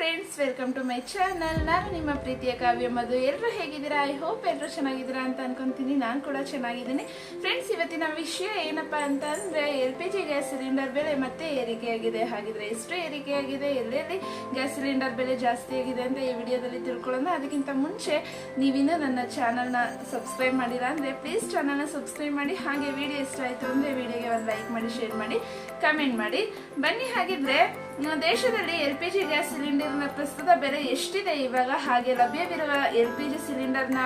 Friends welcome to my channel ನಾನು ನಿಮ್ಮ ಪ್ರೀತಿಯ ಕಾವ್ಯ ಮಧು. ಎಲ್ಲರೂ ಹೇಗಿದ್ದೀರಾ? ಐ ಹೋಪ್ ಎಲ್ಲರೂ ಚೆನ್ನಾಗಿದ್ದೀರಾ ಅಂತ ಅನ್ಕೊಂತೀನಿ. ನಾನು ಕೂಡ ಚೆನ್ನಾಗಿದ್ದೀನಿ. ಫ್ರೆಂಡ್ಸ್ ಇವತ್ತಿನ ವಿಷಯ ಏನಪ್ಪ ಅಂತಂದರೆ L P G gas cylinder ಬೆಲೆ ಮತ್ತೆ ಏರಿಕೆಯಾಗಿದೆ ಹಾಗಿದ್ರೆ ಎಷ್ಟು ಏರಿಕೆಯಾಗಿದೆ ಎಲ್ಲೆಲ್ಲಿ ಗ್ಯಾಸ್ ಸಿಲಿಂಡರ್ ಬೆಲೆ ಜಾಸ್ತಿ ಆಗಿದೆ ಅಂತ ಈ ವಿಡಿಯೋದಲ್ಲಿ ತಿಳ್ಕೊಳ್ಳೋಣ. ಅದಕ್ಕಿಂತ ಮುಂಚೆ ನೀವಿನ್ನೂ ನನ್ನ ಚಾನಲ್ನ ಸಬ್ಸ್ಕ್ರೈಬ್ ಮಾಡಿಲ್ಲ ಅಂದರೆ ಪ್ಲೀಸ್ ಚಾನಲ್ನ ಸಬ್ಸ್ಕ್ರೈಬ್ ಮಾಡಿ. ಹಾಗೆ ವಿಡಿಯೋ ಇಷ್ಟ ಆಯಿತು ಅಂದರೆ ವಿಡಿಯೋಗೆ ಒಂದು ಲೈಕ್ ಮಾಡಿ ಶೇರ್ ಮಾಡಿ ಕಮೆಂಟ್ ಮಾಡಿ. ಬನ್ನಿ, ಹಾಗಿದ್ರೆ, ದೇಶದಲ್ಲಿ ಎಲ್ ಪಿ ಜಿ ಗ್ಯಾಸ್ ಸಿಲಿಂಡರ್ನ ಪ್ರಸ್ತುತ ಬೆಲೆ ಎಷ್ಟಿದೆ ಇವಾಗ? ಹಾಗೆ ಲಭ್ಯವಿರುವ ಎಲ್ ಪಿ ಜಿ ಸಿಲಿಂಡರ್ನ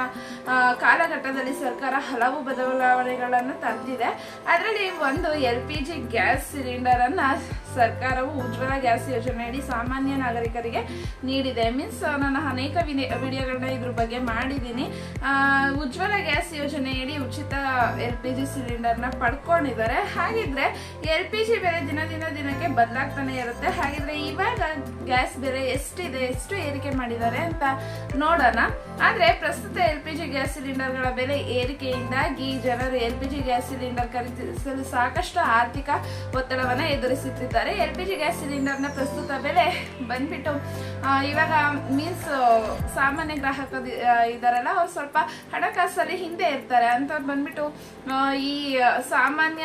ಕಾಲಘಟ್ಟದಲ್ಲಿ ಸರ್ಕಾರ ಹಲವು ಬದಲಾವಣೆಗಳನ್ನು ತಂದಿದೆ. ಅದರಲ್ಲಿ ಒಂದು ಎಲ್ ಪಿ ಜಿ ಗ್ಯಾಸ್ ಸಿಲಿಂಡರನ್ನು ಸರ್ಕಾರವು ಉಜ್ವಲ ಗ್ಯಾಸ್ ಯೋಜನೆಯಡಿ ಸಾಮಾನ್ಯ ನಾಗರಿಕರಿಗೆ ನೀಡಿದೆ. ಮೀನ್ಸ್ ನಾನು ಅನೇಕ ವಿಡಿಯೋಗಳನ್ನ ಇದ್ರ ಬಗ್ಗೆ ಮಾಡಿದ್ದೀನಿ. ಉಜ್ವಲ ಗ್ಯಾಸ್ ಯೋಜನೆಯಡಿ ಉಚಿತ ಎಲ್ ಪಿ ಜಿ ಸಿಲಿಂಡರ್ನ ಪಡ್ಕೊಂಡಿದ್ದಾರೆ. ಹಾಗಿದ್ರೆ, ಎಲ್ ಪಿ ಜಿ ಬೆಲೆ ದಿನ ದಿನ ದಿನಕ್ಕೆ ಬದಲಾಗ್ತಾನೆ ಇರುತ್ತೆ. ಹಾಗಿದ್ರೆ, ಇವಾಗ ಗ್ಯಾಸ್ ಬೆಲೆ ಎಷ್ಟಿದೆ, ಎಷ್ಟು ಏರಿಕೆ ಮಾಡಿದ್ದಾರೆ ಅಂತ ನೋಡೋಣ. ಆದ್ರೆ, ಪ್ರಸ್ತುತ ಎಲ್ ಪಿ ಜಿ ಗ್ಯಾಸ್ ಸಿಲಿಂಡರ್ಗಳ ಬೆಲೆ ಏರಿಕೆಯಿಂದಾಗಿ ಜನರು L P G gas cylinder ಖರೀದಿಸಲು ಸಾಕಷ್ಟು ಆರ್ಥಿಕ ಒತ್ತಡವನ್ನ ಎದುರಿಸುತ್ತಿದ್ದಾರೆ. ಎಲ್ ಪಿ ಜಿ ಗ್ಯಾಸ್ ಸಿಲಿಂಡರ್ನ ಪ್ರಸ್ತುತ ಬೆಲೆ ಬಂದ್ಬಿಟ್ಟು ಇವಾಗ ಮೀನ್ಸ್ ಸಾಮಾನ್ಯ ಗ್ರಾಹಕ ಇದಾರಲ್ಲ, ಅವ್ರು ಸ್ವಲ್ಪ ಹಣಕಾಸಲ್ಲಿ ಹಿಂದೆ ಇರ್ತಾರೆ. ಅಂತವ್ರು ಬಂದ್ಬಿಟ್ಟು ಈ ಸಾಮಾನ್ಯ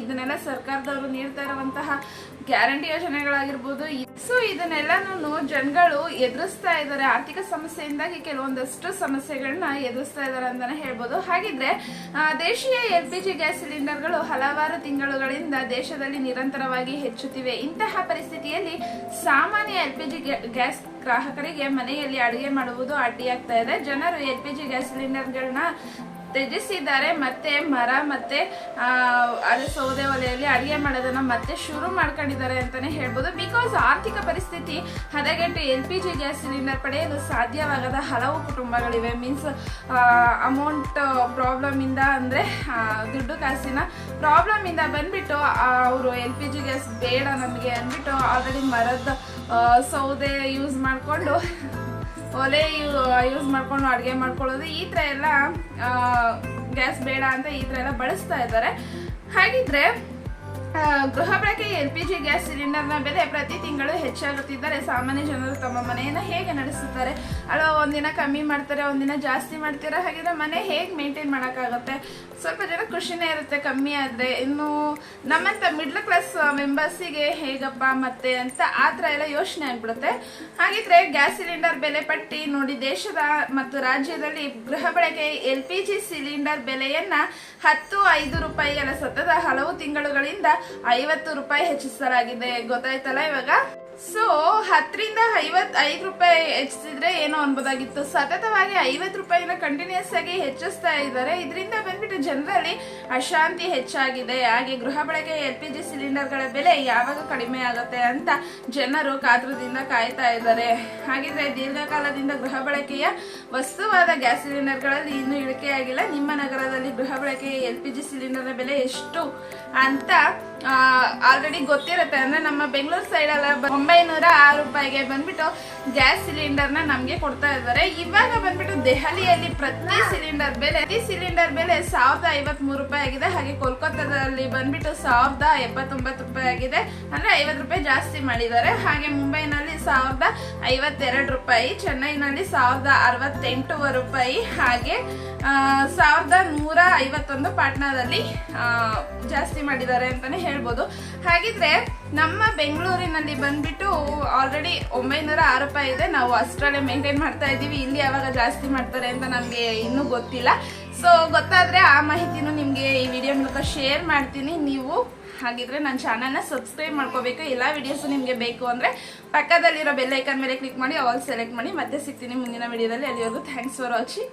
ಇದನ್ನೆಲ್ಲ ಸರ್ಕಾರದವರು ನೀಡ್ತಾ ಇರುವಂತಹ ಗ್ಯಾರಂಟಿ ಯೋಜನೆಗಳಾಗಿರ್ಬೋದು. ಸೊ, ಇದನ್ನೆಲ್ಲನೂ ಜನಗಳು ಎದುರಿಸ್ತಾ ಇದ್ದಾರೆ. ಆರ್ಥಿಕ ಸಮಸ್ಯೆಯಿಂದಾಗಿ ಕೆಲವೊಂದಷ್ಟು ಸಮಸ್ಯೆಗಳನ್ನ ಎದುರಿಸ್ತಾ ಇದ್ದಾರೆ ಅಂತಾನೆ ಹೇಳ್ಬೋದು. ಹಾಗಿದ್ರೆ ದೇಶೀಯ ಎಲ್ ಪಿ ಜಿ ಗ್ಯಾಸ್ ಸಿಲಿಂಡರ್ಗಳು ಹಲವಾರು ತಿಂಗಳುಗಳಿಂದ ದೇಶದಲ್ಲಿ ನಿರಂತರವಾಗಿ ಹೆಚ್ಚುತ್ತಿವೆ. ಇಂತಹ ಪರಿಸ್ಥಿತಿಯಲ್ಲಿ ಸಾಮಾನ್ಯ ಎಲ್ ಪಿ ಜಿ ಗ್ಯಾಸ್ ಗ್ರಾಹಕರಿಗೆ ಮನೆಯಲ್ಲಿ ಅಡುಗೆ ಮಾಡುವುದು ಅಡ್ಡಿಯಾಗ್ತಾ ಇದೆ. ಜನರು ಎಲ್ ಪಿ ಜಿ ಗ್ಯಾಸ್ ಸಿಲಿಂಡರ್ಗಳನ್ನ ತ್ಯಜಿಸಿದ್ದಾರೆ ಮತ್ತೆ ಮರ, ಮತ್ತೆ ಅದೇ ಸೌದೆ ಒಲೆಯಲ್ಲಿ ಅಡುಗೆ ಮಾಡೋದನ್ನ ಮತ್ತೆ ಶುರು ಮಾಡ್ಕೊಂಡಿದ್ದಾರೆ ಅಂತಾನೆ ಹೇಳ್ಬೋದು. ಬಿಕಾಸ್ ಆರ್ಥಿಕ ಪರಿಸ್ಥಿತಿ ಹದಗೆಟ್ಟು L P G gas cylinder ಪಡೆಯಲು ಸಾಧ್ಯವಾಗದ ಹಲವು ಕುಟುಂಬಗಳಿವೆ. ಮೀನ್ಸ್ ಅಮೌಂಟ್ ಪ್ರಾಬ್ಲಮ್ ಇಂದ ಅಂದ್ರೆ ದುಡ್ಡು ಕಾಸಿನ ಪ್ರಾಬ್ಲಮ್ ಇಂದ ಬಂದ್ಬಿಟ್ಟು ಅವರು ಎಲ್ ಪಿ ಜಿ ಗ್ಯಾಸ್ ಬೇಡ ನಮಗೆ ಅಂದ್ಬಿಟ್ಟು ಆಲ್ರೆಡಿ ಮರದ ಸೌದೆ ಯೂಸ್ ಮಾಡಿಕೊಂಡು ಒಲೆ ಯೂಸ್ ಮಾಡ್ಕೊಂಡು ಅಡುಗೆ ಮಾಡ್ಕೊಳ್ಳೋದು. ಈ ಥರ ಎಲ್ಲ ಗ್ಯಾಸ್ ಬೇಡ ಅಂತ ಈ ಥರ ಎಲ್ಲ ಬಳಸ್ತಾ ಇದ್ದಾರೆ. ಹಾಗಿದ್ರೆ ಗೃಹ ಬಳಕೆ ಎಲ್ ಪಿ ಜಿ ಗ್ಯಾಸ್ ಸಿಲಿಂಡರ್ನ ಬೆಲೆ ಪ್ರತಿ ತಿಂಗಳು ಹೆಚ್ಚಾಗುತ್ತಿದ್ದರೆ ಸಾಮಾನ್ಯ ಜನರು ತಮ್ಮ ಮನೆಯನ್ನು ಹೇಗೆ ನಡೆಸುತ್ತಾರೆ? ಅಲ್ವಾ ಒಂದಿನ ಕಮ್ಮಿ ಮಾಡ್ತಾರೆ, ಒಂದಿನ ಜಾಸ್ತಿ ಮಾಡ್ತಾರೆ? ಹಾಗಿದ್ರೆ ಮನೆ ಹೇಗೆ ಮೇಂಟೈನ್ ಮಾಡೋಕ್ಕಾಗುತ್ತೆ? ಸ್ವಲ್ಪ ಜನ ಖುಷಿನೇ ಇರುತ್ತೆ, ಕಮ್ಮಿ ಆದರೆ. ಇನ್ನು ನಮ್ಮಂಥ ಮಿಡ್ಲ್ ಕ್ಲಾಸ್ ಮೆಂಬರ್ಸಿಗೆ ಹೇಗಪ್ಪ ಮತ್ತೆ ಅಂತ ಆ ಥರ ಎಲ್ಲ ಯೋಚನೆ ಆಗ್ಬಿಡುತ್ತೆ. ಹಾಗಿದ್ರೆ ಗ್ಯಾಸ್ ಸಿಲಿಂಡರ್ ಬೆಲೆ ಪಟ್ಟಿ ನೋಡಿ ದೇಶದ ಮತ್ತು ರಾಜ್ಯದಲ್ಲಿ ಗೃಹ ಬಳಕೆ ಎಲ್ ಪಿ ಜಿ ಸಿಲಿಂಡರ್ ಬೆಲೆಯನ್ನು ಹತ್ತು ಐದು ರೂಪಾಯಿಗಳ ಸತತ ಹಲವು ತಿಂಗಳುಗಳಿಂದ ಐವತ್ತು ರೂಪಾಯಿ ಹೆಚ್ಚಿಸಲಾಗಿದೆ ಗೊತ್ತಾಯ್ತಲ್ಲ ಇವಾಗ? ಸೊ ಹತ್ತರಿಂದ ಐವತ್ ಐದು ರೂಪಾಯಿ ಹೆಚ್ಚಿಸಿದ್ರೆ ಏನೋ ಅನ್ಬೋದಾಗಿತ್ತು. ಸತತವಾಗಿ ಐವತ್ತು ರೂಪಾಯಿನ ಕಂಟಿನ್ಯೂಸ್ ಆಗಿ ಹೆಚ್ಚಿಸ್ತಾ ಇದ್ದಾರೆ. ಇದರಿಂದ ಬಂದ್ಬಿಟ್ಟು ಜನರಲ್ಲಿ ಅಶಾಂತಿ ಹೆಚ್ಚಾಗಿದೆ. ಹಾಗೆ ಗೃಹ ಬಳಕೆ ಎಲ್ ಪಿ ಜಿ ಸಿಲಿಂಡರ್ಗಳ ಬೆಲೆ ಯಾವಾಗ ಕಡಿಮೆ ಆಗುತ್ತೆ ಅಂತ ಜನರು ಕಾತುರದಿಂದ ಕಾಯ್ತಾ ಇದ್ದಾರೆ. ಹಾಗಿದ್ರೆ ದೀರ್ಘಕಾಲದಿಂದ ಗೃಹ ಬಳಕೆಯ ವಸ್ತುವಾದ ಗ್ಯಾಸ್ ಸಿಲಿಂಡರ್ಗಳಲ್ಲಿ ಇನ್ನೂ ಇಳಿಕೆಯಾಗಿಲ್ಲ ನಿಮ್ಮ ನಗರದಲ್ಲಿ ಗೃಹ ಬಳಕೆಯ ಎಲ್ ಪಿ ಜಿ ಸಿಲಿಂಡರ್ನ ಬೆಲೆ ಎಷ್ಟು ಅಂತ ಆಲ್ರೆಡಿ ಗೊತ್ತಿರುತ್ತೆ. ಅಂದ್ರೆ ನಮ್ಮ ಬೆಂಗಳೂರು ಸೈಡ್ ಅಲ್ಲ, ಬ- ಒಂಬೈನೂರ ರೂಪಾಯಿಗೆ ಬಂದ್ಬಿಟ್ಟು ಗ್ಯಾಸ್ ಸಿಲಿಂಡರ್ನ ನಮ್ಗೆ ಕೊಡ್ತಾ ಇದ್ದಾರೆ. ಇವಾಗ ಬಂದ್ಬಿಟ್ಟು ದೆಹಲಿಯಲ್ಲಿ ಪ್ರತಿ ಸಿಲಿಂಡರ್ ಬೆಲೆ, ಪ್ರತಿ ಸಿಲಿಂಡರ್ ಬೆಲೆ ಸಾವಿರದ ಐವತ್ ಮೂರು ರೂಪಾಯಿ ಆಗಿದೆ. ಹಾಗೆ ಕೋಲ್ಕತ್ತಾದಲ್ಲಿ ಬಂದ್ಬಿಟ್ಟು ಸಾವಿರದ ಎಪ್ಪತ್ತೊಂಬತ್ತು ರೂಪಾಯಿ ಆಗಿದೆ. ಅಂದ್ರೆ ಐವತ್ತು ರೂಪಾಯಿ ಜಾಸ್ತಿ ಮಾಡಿದ್ದಾರೆ. ಹಾಗೆ ಮುಂಬೈನಲ್ಲಿ ಸಾವಿರದ ಐವತ್ತೆರಡು ರೂಪಾಯಿ, ಚೆನ್ನೈನಲ್ಲಿ ಸಾವಿರದ ಅರವತ್ತೆಂಟು ರೂಪಾಯಿ. ಹಾಗೆ ಸಾವಿರದ ನೂರ ಐವತ್ತೊಂದು ಪಾಟ್ನಾದಲ್ಲಿ ಜಾಸ್ತಿ ಮಾಡಿದ್ದಾರೆ ಅಂತಾನೆ ಹೇಳ್ಬೋದು. ಹಾಗಿದ್ರೆ ನಮ್ಮ ಬೆಂಗಳೂರಿನಲ್ಲಿ ಬಂದ್ಬಿಟ್ಟು ಆಲ್ರೆಡಿ ಒಂಬೈನೂರ ಆರು ರೂಪಾಯಿ ಇದೆ. ನಾವು ಅಷ್ಟರಲ್ಲೇ ಮೇಂಟೈನ್ ಮಾಡ್ತಾ ಇದ್ದೀವಿ. ಇಲ್ಲಿ ಯಾವಾಗ ಜಾಸ್ತಿ ಮಾಡ್ತಾರೆ ಅಂತ ನಮಗೆ ಇನ್ನೂ ಗೊತ್ತಿಲ್ಲ. ಸೊ ಗೊತ್ತಾದರೆ ಆ ಮಾಹಿತಿನೂ ನಿಮಗೆ ಈ ವಿಡಿಯೋ ಮೂಲಕ ಶೇರ್ ಮಾಡ್ತೀನಿ. ನೀವು ಹಾಗಿದ್ರೆ ನನ್ನ ಚಾನಲ್ನ ಸಬ್ಸ್ಕ್ರೈಬ್ ಮಾಡ್ಕೋಬೇಕು. ಎಲ್ಲ ವಿಡಿಯೋಸು ನಿಮಗೆ ಬೇಕು ಅಂದರೆ ಪಕ್ಕದಲ್ಲಿರೋ ಬೆಲ್ಲೈಕನ್ ಮೇಲೆ ಕ್ಲಿಕ್ ಮಾಡಿ ಆಲ್ ಸೆಲೆಕ್ಟ್ ಮಾಡಿ. ಮತ್ತೆ ಸಿಗ್ತೀನಿ ಮುಂದಿನ ವಿಡಿಯೋದಲ್ಲಿ ಅಲ್ಲಿವರೆಗೂ ಥ್ಯಾಂಕ್ಸ್ ಫಾರ್ ವಾಚಿಂಗ್